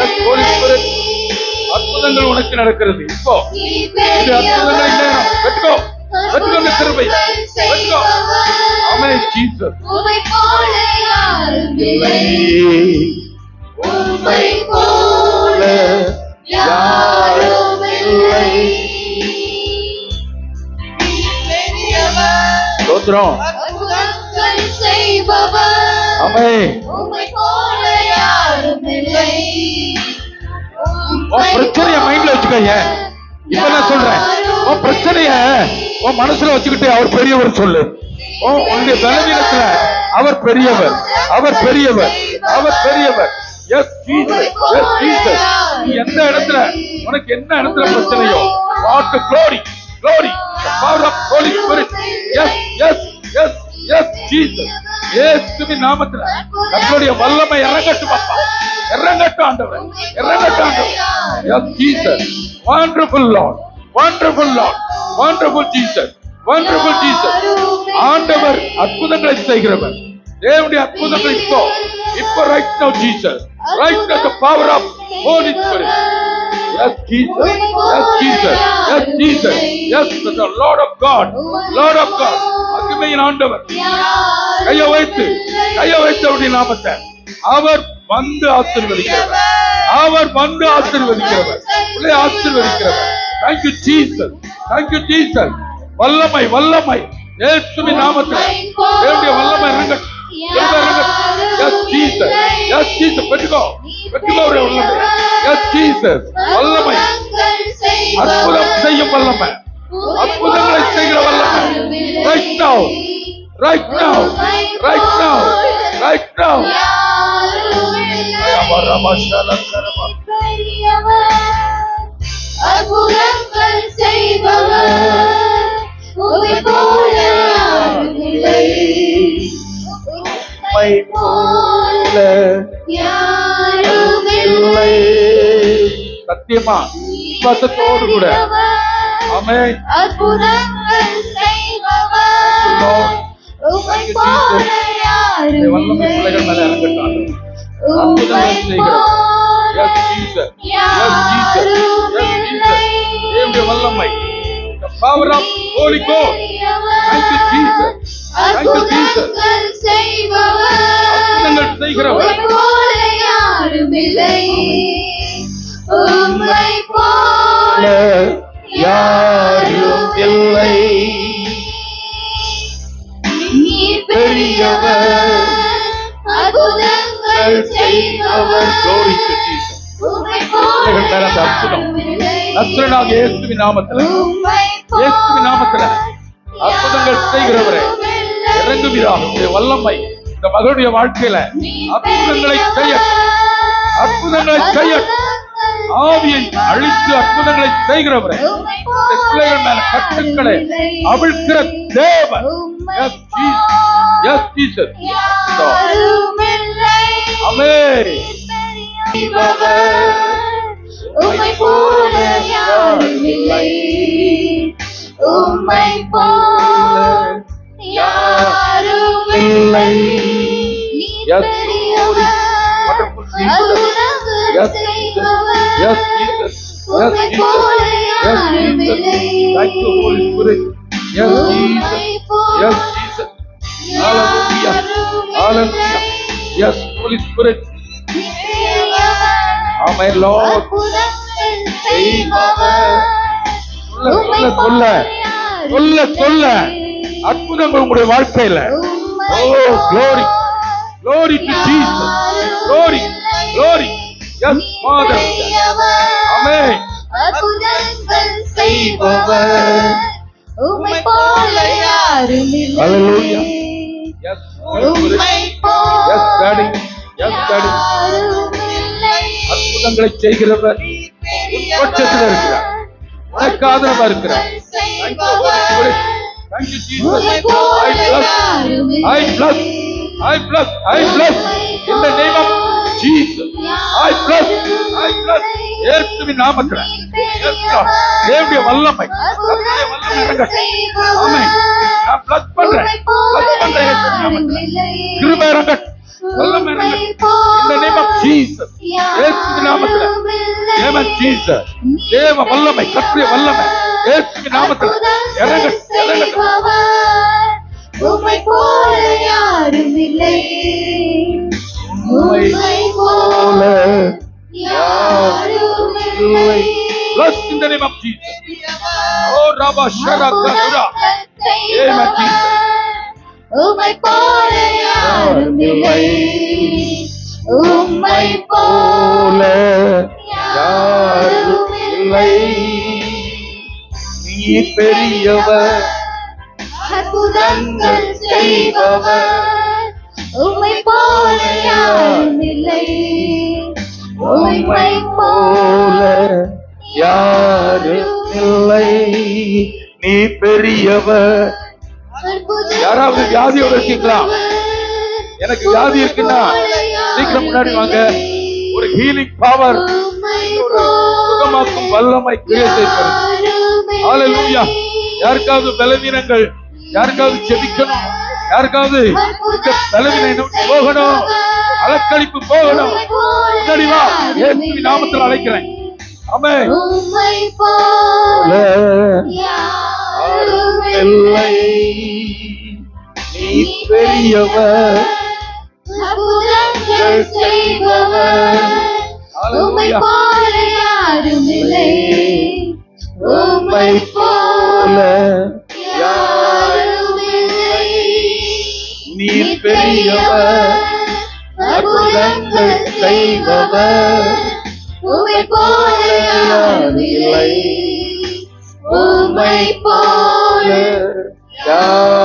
Yes, Holy Spirit. அற்புதங்கள் உனக்கு நடக்கிறது. இப்போ இது அற்புதங்கள் இல்லை வெட்டுக்கோ வெட்டுக்கோ இந்த கிருபை. வெட்டுக்கோ ஆமே ஜீசஸ். உமை போல யாரும் இல்லை. உம்மை போல யாரும் இல்லை ஸ்தோத்திரம். அற்புதங்கள் செய்பவர். ஆமே உம்மை போல உன் பிரச்சனைய மைண்ட்ல வச்சுக்கோங்க. இப்ப நான் சொல்றேன். உன் பிரச்சனைய உன் மனசுல வச்சுக்கிட்டு அவர் பெரியவர் சொல்லு. உன் உன்னுடைய பலவீனத்துல அவர் பெரியவர். அவர் பெரியவர். அவர் பெரியவர். எஸ் ஜீசஸ் எஸ் ஜீசஸ் நீ எந்த இடத்துல உனக்கு என்ன இடத்துல பிரச்சனையோ what glory glory power of holy spirit yes yes yes yes Jesus இயேசுவின் நாமத்துல. நம்மளுடைய வல்லமை இறங்கட்டும் அப்பா. இறங்கட்டும் ஆண்டவர். இறங்கட்டும் ஆண்டவர். Yes Jesus wonderful Lord wonderful Lord wonderful Jesus wonderful Jesus ஆண்டவர் அற்புதங்களை செய்கிறவர். தேவனுடைய அற்புதங்கள் இப்போ. இப்போ right now Jesus right now the power of holy spirit Yes, Jesus. Yes, Jesus. Yes, Jesus. Yes, the Lord of God. Lord of God. மகிமையின் ஆண்டவர். கைய வைத்து கைய வைத்து அவருடைய நாமத்தை. அவர் வந்து ஆசீர்வதிக்கிறார் அவர் வந்து ஆசீர்வதிக்கிறவர். உள்ளே ஆசீர்வதிக்கிறவர். Thank you Jesus thank you Jesus வல்லமை வல்லமை. இயேசுவின் நாமத்தில். தேவனுடைய வல்லமை இறங்கட்டும். பெற்றுக்கோ. பெற்றுக்கோ வல்லமை. எஸ் ஜீசஸ் வல்லமை. அற்புதம் செய்யும் வல்லமை. அற்புதங்களை செய்கிற வல்லமை. Right now right now right now right now அற்புதங்கள் செய்பவர் போல இல்லை. போல யாரும் இல்லை. சத்தியமா? விசுவாசத்தோடு கூட. ஆமே அற்புதங்கள் செய்பவர் உம்மை போல யாரும் வல்லமை பிள்ளைகள் மேல இல்லை இறங்கட்டும். அற்புதங்களை செய்கிறவர் yes Jesus yes Jesus yes Jesus தேவனுடைய வல்லமை. The power of holy god thank you jesus. Thank you jesus. அற்புதங்கள் செய்கிறவர். உம்மை போல யாரும் glory to jesus. அற்புதம் இயேசுவின் நாமத்தில் இயேசுவின் நாமத்தில் அற்புதங்கள் செய்கிறவரே இறங்குவீராக வல்லமை. இந்த மகளுடைய வாழ்க்கையில அற்புதங்களை செய்ய அற்புதங்களை செய்ய ஆவியை அழித்து அற்புதங்களை செய்கிறவரே. இந்த பிள்ளைகள் மேல கட்டுக்களை அவிழ்க்கிற தேவன். எஸ் ஜீசஸ் எஸ் ஜீசஸ் உம்மை போல யாரும் இல்லை உம்மை போல யாரும் இல்லை. Hallelujah. Hallelujah. Yes, Holy Spirit. Amen, Lord. சொல்ல சொல்ல சொல்ல சொல்ல அற்புதங்கள் உங்களுடைய வாழ்க்கையில ஓ glory glory to Jesus glory glory yes father amen அற்புதங்கள் செய்பவர் உம்மை போல யாரும் இல்லை Holy Spirit உம்மை போல yes daddy யாரும் இல்லை அற்புதங்களை செய்கிறவர் உட்பட்சத்தில் இருக்கிறார். உனக்கு ஆதரவா இருக்கிறார். Thank you, Jesus. I bless, I bless, I bless, I bless. In the name of Jesus. I bless, I bless. இயேசுவின் நாமத்தில். தேவனுடைய வல்லமை. கர்த்தருடைய வல்லமை இறங்கட்டும் ஆமென். நான் bless பண்றேன். Bless பண்றேன் இயேசுவின் நாமத்தில். கிருபை இறங்கட்டும் வல்லமை இறங்கட்டும் இந்த நேம் ஆஃப் ஜீசஸ் இயேசு நாமத்துல நேம் ஆஃப் ஜீசஸ் தேவ வல்லமை கத்திய வல்லமை. இயேசு நாமத்துல இறங்கட்டும் இறங்கட்டும் உம்மை போல யாரும் இல்லை. உம்மை போல யாரும் இல்லை. Bless in the name of Jesus. Oh, Rabba Sharaka Sura. Amen, Jesus. உம்மை போல யாரும் இல்லை. உம்மை போல பெரியவர். அற்புதங்கள் செய்பவர். உம்மை போல யாரும் இல்லை. உம்மை போல யாரும் இல்லை. நீ பெரியவர். யாராவது வியாதியோட இருக்கீங்களா? எனக்கு வியாதி இருக்குன்னா சீக்கிரம் முன்னாடி வாங்க. ஒரு ஹீலிங் பவர் ஒரு சுகமாக்கும் வல்லமை கிரியை செய்கிறது ஹalleluya. யாருக்காவது பலவீனங்கள் யாருக்காவது ஜெபிக்கணும் யாருக்காவது இந்த பலவீனம் போகணும் அலக்களிப்பு போகணும். முன்னாடி வா இயேசுவின் நாமத்தில் அழைக்கிறேன். யாரும் இல்லை நீ பெரியவர். செய்பவர். அற்புதங்கள் செய்பவர். உமை போல யாரில்லை உமை போல யார்